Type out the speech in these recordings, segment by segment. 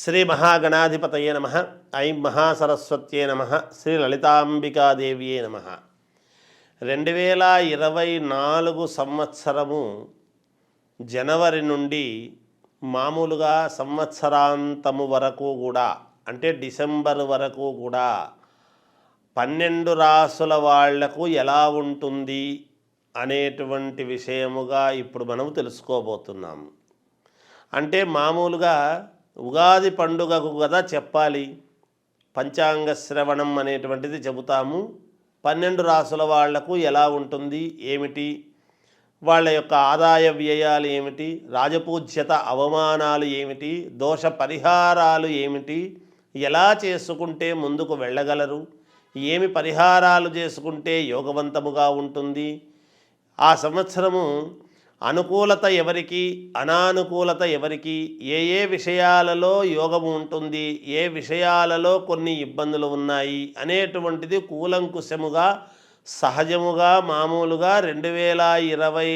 శ్రీ మహాగణాధిపతయే నమ. ఐం మహాసరస్వత్యే నమ. శ్రీ లలితాంబికాదేవియే నమ. రెండు వేల ఇరవై నాలుగు సంవత్సరము జనవరి నుండి మామూలుగా సంవత్సరాంతము వరకు కూడా అంటే డిసెంబర్ వరకు కూడా పన్నెండు రాసుల వాళ్ళకు ఎలా ఉంటుంది అనేటువంటి విషయముగా ఇప్పుడు మనం తెలుసుకోబోతున్నాము. అంటే మామూలుగా ఉగాది పండుగకు కదా చెప్పాలి. పంచాంగ శ్రవణం అనేటువంటిది చెబుతాము. పన్నెండు రాసుల వాళ్ళకు ఎలా ఉంటుంది? ఏమిటి? వాళ్ళ యొక్క ఆదాయ వ్యయాలు ఏమిటి? రాజపూజ్యత అవమానాలు ఏమిటి? దోష పరిహారాలు ఏమిటి? ఎలా చేసుకుంటే ముందుకు వెళ్ళగలరు? ఏమి పరిహారాలు చేసుకుంటే యోగవంతముగా ఉంటుంది? ఆ సంవత్సరము అనుకూలత ఎవరికి అనానుకూలత ఎవరికి ఏ ఏ విషయాలలో యోగం ఉంటుంది ఏ విషయాలలో కొన్ని ఇబ్బందులు ఉన్నాయి అనేటువంటిది కూలంకుశముగా సహజముగా మామూలుగా రెండు వేల ఇరవై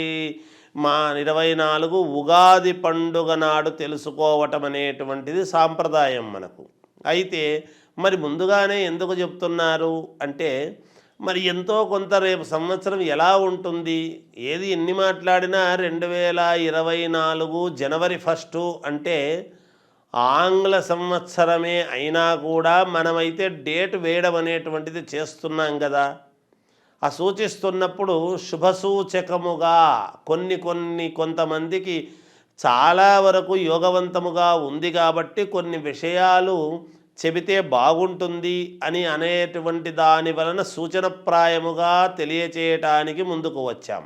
మా ఇరవై నాలుగు ఉగాది పండుగ నాడు తెలుసుకోవటం అనేటువంటిది సాంప్రదాయం మనకు. అయితే మరి ముందుగానే ఎందుకు చెప్తున్నారు? అంటే మరి ఎంతో కొంత రేపు సంవత్సరం ఎలా ఉంటుంది? ఏది ఎన్ని మాట్లాడినా రెండు వేల ఇరవై నాలుగు జనవరి ఫస్టు అంటే ఆంగ్ల సంవత్సరమే అయినా కూడా మనమైతే డేట్ వేయడం అనేటువంటిది చేస్తున్నాం కదా. ఆ సూచిస్తున్నప్పుడు శుభసూచకముగా కొన్ని కొన్ని కొంతమందికి చాలా వరకు యోగవంతముగా ఉంది కాబట్టి కొన్ని విషయాలు చెబితే బాగుంటుంది అని అనేటువంటి దాని వలన సూచనప్రాయముగా తెలియచేయటానికి ముందుకు వచ్చాం.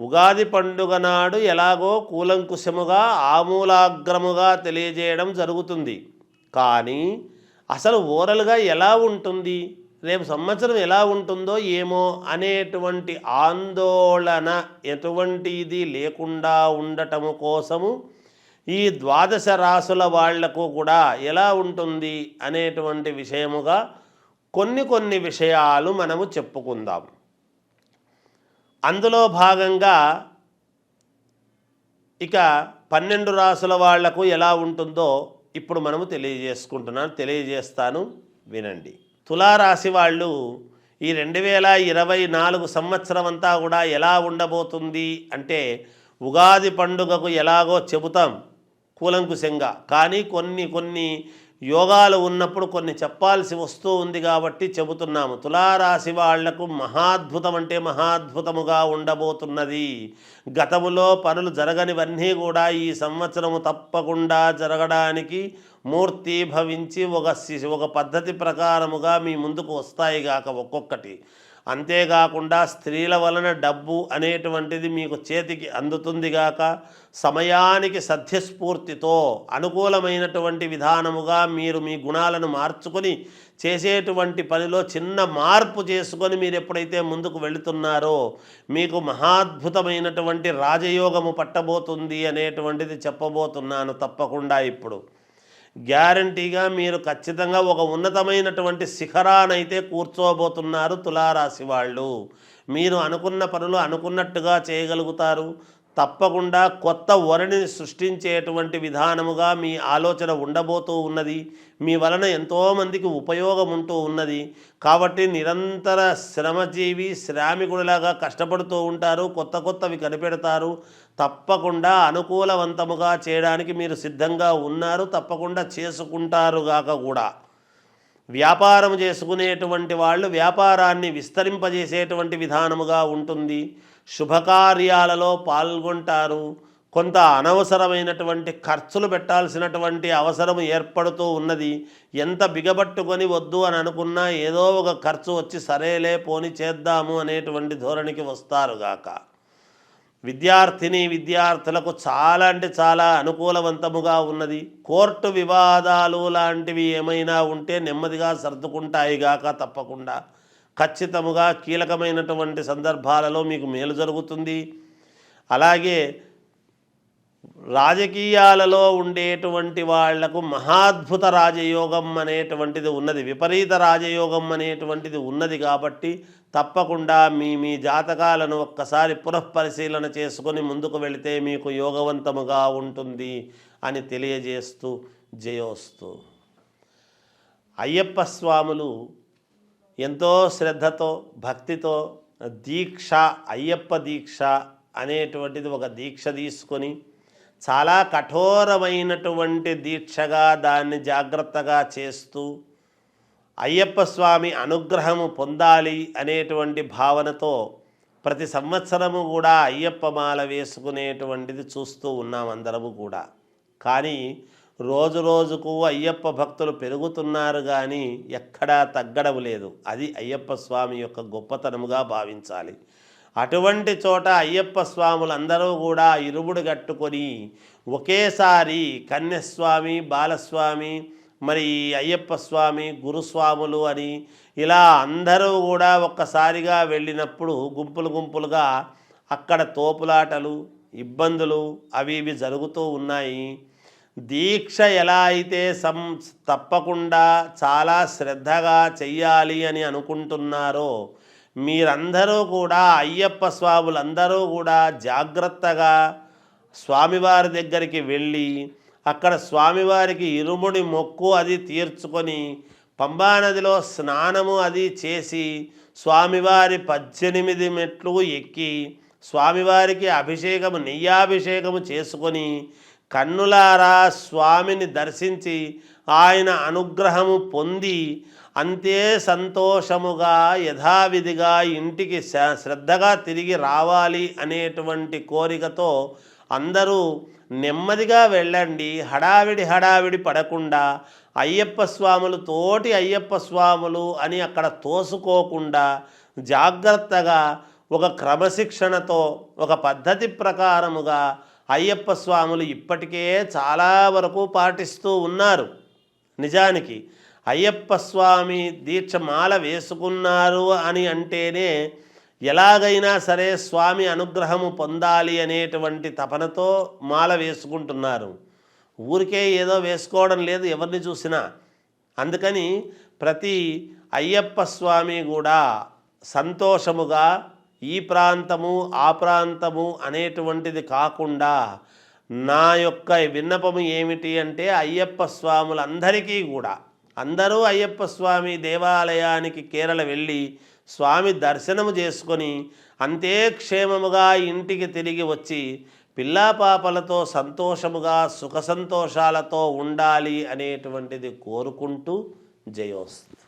ఉగాది పండుగ నాడు ఎలాగో కూలంకుశముగా ఆమూలాగ్రముగా తెలియజేయడం జరుగుతుంది. కానీ అసలు ఓరల్గా ఎలా ఉంటుంది? రేపు సంవత్సరం ఎలా ఉంటుందో ఏమో అనేటువంటి ఆందోళన ఎటువంటిది లేకుండా ఉండటము కోసము ఈ ద్వాదశ రాసుల వాళ్ళకు కూడా ఎలా ఉంటుంది అనేటువంటి విషయముగా కొన్ని కొన్ని విషయాలు మనము చెప్పుకుందాం. అందులో భాగంగా ఇక పన్నెండు రాసుల వాళ్ళకు ఎలా ఉంటుందో ఇప్పుడు మనము తెలియజేసుకుంటున్నాను తెలియజేస్తాను వినండి. తులారాశి వాళ్ళు ఈ రెండు వేల ఇరవై నాలుగు సంవత్సరం అంతా కూడా ఎలా ఉండబోతుంది అంటే ఉగాది పండుగకు ఎలాగో చెబుతాం. కూలంకుశంగా. కానీ కొన్ని కొన్ని యోగాలు ఉన్నప్పుడు కొన్ని చెప్పాల్సి వస్తూ ఉంది కాబట్టి చెబుతున్నాము. తులారాశి వాళ్ళకు మహాద్భుతం అంటే మహాద్భుతముగా ఉండబోతున్నది. గతములో పనులు జరగనివన్నీ కూడా ఈ సంవత్సరము తప్పకుండా జరగడానికి మూర్తి భవించి ఒక ఒక పద్ధతి ప్రకారముగా మీ ముందుకు వస్తాయి గాక ఒక్కొక్కటి. అంతేకాకుండా స్త్రీల వలన డబ్బు అనేటువంటిది మీకు చేతికి అందుతుంది గాక సమయానికి సత్యస్ఫూర్తితో అనుకూలమైనటువంటి విధానముగా మీరు మీ గుణాలను మార్చుకొని చేసేటువంటి పనిలో చిన్న మార్పు చేసుకొని మీరు ఎప్పుడైతే ముందుకు వెళుతున్నారో మీకు మహాద్భుతమైనటువంటి రాజయోగము పట్టబోతుంది అనేటువంటిది చెప్పబోతున్నాను తప్పకుండా ఇప్పుడు. గ్యారంటీగా మీరు ఖచ్చితంగా ఒక ఉన్నతమైనటువంటి శిఖరానైతే కూర్చోబోతున్నారు తులారాశి వాళ్ళు. మీరు అనుకున్న పనులు అనుకున్నట్టుగా చేయగలుగుతారు. తప్పకుండా కొత్త వరణిని సృష్టించేటువంటి విధానముగా మీ ఆలోచన ఉండబోతూ ఉన్నది. మీ వలన ఎంతోమందికి ఉపయోగం ఉంటూ ఉన్నది. కాబట్టి నిరంతర శ్రమజీవి శ్రామికుడిలాగా కష్టపడుతూ ఉంటారు కొత్త కొత్తవి కనిపెడతారు. తప్పకుండా అనుకూలవంతముగా చేయడానికి మీరు సిద్ధంగా ఉన్నారు తప్పకుండా చేసుకుంటారుగాక కూడా. వ్యాపారం చేసుకునేటువంటి వాళ్ళు వ్యాపారాన్ని విస్తరింపజేసేటువంటి విధానముగా ఉంటుంది. శుభకార్యాలలో పాల్గొంటారు. కొంత అనవసరమైనటువంటి ఖర్చులు పెట్టాల్సినటువంటి అవసరం ఏర్పడుతూ ఉన్నది. ఎంత బిగబట్టుకొని వద్దు అని అనుకున్నా ఏదో ఒక ఖర్చు వచ్చి సరేలే పోని చేద్దాము అనేటువంటి ధోరణికి వస్తారుగాక విద్యార్థిని విద్యార్థులకు చాలా అంటే చాలా అనుకూలవంతముగా ఉన్నది. కోర్టు వివాదాలు లాంటివి ఏమైనా ఉంటే నెమ్మదిగా సర్దుకుంటాయి గాక తప్పకుండా. ఖచ్చితముగా కీలకమైనటువంటి సందర్భాలలో మీకు మేలు జరుగుతుంది. అలాగే రాజకీయాలలో ఉండేటువంటి వాళ్ళకు మహాద్భుత రాజయోగం అనేటువంటిది ఉన్నది విపరీత రాజయోగం అనేటువంటిది ఉన్నది కాబట్టి తప్పకుండా మీ మీ జాతకాలను ఒక్కసారి పునఃపరిశీలన చేసుకొని ముందుకు వెళితే మీకు యోగవంతముగా ఉంటుంది అని తెలియజేస్తూ జయోస్తు. అయ్యప్ప స్వాములు ఎంతో శ్రద్ధతో భక్తితో దీక్ష అయ్యప్ప దీక్ష అనేటువంటిది ఒక దీక్ష తీసుకొని చాలా కఠోరమైనటువంటి దీక్షగా దాన్ని జాగ్రత్తగా చేస్తూ అయ్యప్ప స్వామి అనుగ్రహము పొందాలి అనేటువంటి భావనతో ప్రతి సంవత్సరము కూడా అయ్యప్ప మాల వేసుకునేటువంటిది చూస్తూ ఉన్నాం అందరము కూడా. కానీ రోజు రోజుకు అయ్యప్ప భక్తులు పెరుగుతున్నారు కానీ ఎక్కడా తగ్గడం లేదు. అది అయ్యప్ప స్వామి యొక్క గొప్పతనముగా భావించాలి. అటువంటి చోట అయ్యప్ప స్వాములందరూ కూడా ఇరుముడు కట్టుకొని ఒకేసారి కన్యస్వామి బాలస్వామి మరి అయ్యప్ప స్వామి గురుస్వాములు అని ఇలా అందరూ కూడా ఒక్కసారిగా వెళ్ళినప్పుడు గుంపులు గుంపులుగా అక్కడ తోపులాటలు ఇబ్బందులు అవి ఇవి జరుగుతూ ఉన్నాయి. దీక్ష ఎలా అయితే సం తప్పకుండా చాలా శ్రద్ధగా చెయ్యాలి అని అనుకుంటున్నారో మీరందరూ కూడా అయ్యప్ప స్వాములందరూ కూడా జాగ్రత్తగా స్వామివారి దగ్గరికి వెళ్ళి అక్కడ స్వామివారికి ఇరుముడి మొక్కు అది తీర్చుకొని పంబానదిలో స్నానము అది చేసి స్వామివారి పద్దెనిమిది మెట్లు ఎక్కి స్వామివారికి అభిషేకము నెయ్యాభిషేకము చేసుకొని కన్నులారా స్వామిని దర్శించి ఆయన అనుగ్రహము పొంది అంతే సంతోషముగా యథావిధిగా ఇంటికి శ్రద్ధగా తిరిగి రావాలి అనేటువంటి కోరికతో అందరూ నెమ్మదిగా వెళ్ళండి. హడావిడి హడావిడి పడకుండా అయ్యప్ప స్వాములు తోటి అయ్యప్ప స్వాములు అని అక్కడ తోసుకోకుండా జాగ్రత్తగా ఒక క్రమశిక్షణతో ఒక పద్ధతి ప్రకారముగా అయ్యప్ప స్వాములు ఇప్పటికే చాలా వరకు పాటిస్తూ ఉన్నారు. నిజానికి అయ్యప్ప స్వామి దీక్ష మాల వేసుకున్నారు అని అంటేనే ఎలాగైనా సరే స్వామి అనుగ్రహము పొందాలి అనేటువంటి తపనతో మాల వేసుకుంటున్నారు. ఊరికే ఏదో వేసుకోవడం లేదు ఎవరిని చూసినా. అందుకని ప్రతి అయ్యప్ప స్వామి కూడా సంతోషముగా ఈ ప్రాంతము ఆ ప్రాంతము అనేటువంటిది కాకుండా నా యొక్క విన్నపము ఏమిటి అంటే అయ్యప్ప స్వాములందరికీ కూడా. అందరూ అయ్యప్ప స్వామి దేవాలయానికి కేరళ వెళ్ళి స్వామి దర్శనము చేసుకొని అంతే క్షేమముగా ఇంటికి తిరిగి వచ్చి పిల్లా పాపలతో సంతోషముగా సుఖ సంతోషాలతో ఉండాలి అనేటువంటిది కోరుకుంటూ జయోస్తు.